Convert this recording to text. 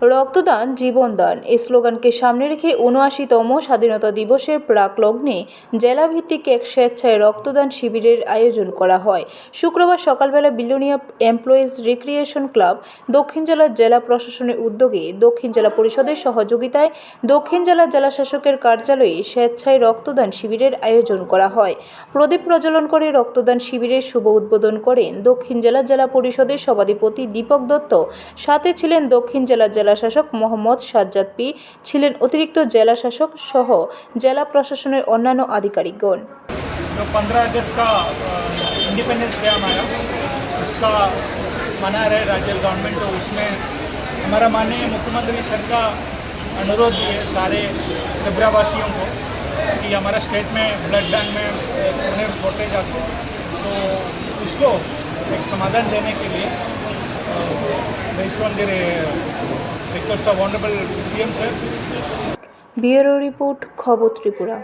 রক্তদান জীবনদান এই স্লোগানকে সামনে রেখে উনআশিতম স্বাধীনতা দিবসের প্রাক লগ্নে জেলাভিত্তিক এক স্বেচ্ছায় রক্তদান শিবিরের আয়োজন করা হয়। শুক্রবার সকালবেলা বিলোনিয়া এমপ্লয়িজ রিক্রিয়েশন ক্লাব দক্ষিণ জেলার জেলা প্রশাসনের উদ্যোগে দক্ষিণ জেলা পরিষদের সহযোগিতায় দক্ষিণ জেলা শাসকের কার্যালয়ে স্বেচ্ছায় রক্তদান শিবিরের আয়োজন করা হয়। প্রদীপ প্রজ্বলন করে রক্তদান শিবিরের শুভ উদ্বোধন করেন দক্ষিণ জেলা জেলা পরিষদের সভাধিপতি দীপক দত্ত। সাথে ছিলেন দক্ষিণ জেলার জেলা শাসক মোহাম্মদ সাজ্জাদ পি ছিলেন অতিরিক্ত জেলা শাসক সহ জেলা প্রশাসনের অন্যান্য আধিকারিকগণ जो 15 अगस्त का इंडिपेंडेंस डे हमारा उसका मना रहे राज्य गवर्नमेंट तो उसमें हमारा माननीय मुख्यमंत्री सर का अनुरोध भी है सारे त्रिपुरावासियों को कि हमारा स्टेट में ब्लड बैंक में उन्हें शॉर्टेज आ से तो उसको एक समाधान देने के लिए बेस्ड রিকোয়েস্ট অফ রিপোর্ট খবর ত্রিপুরা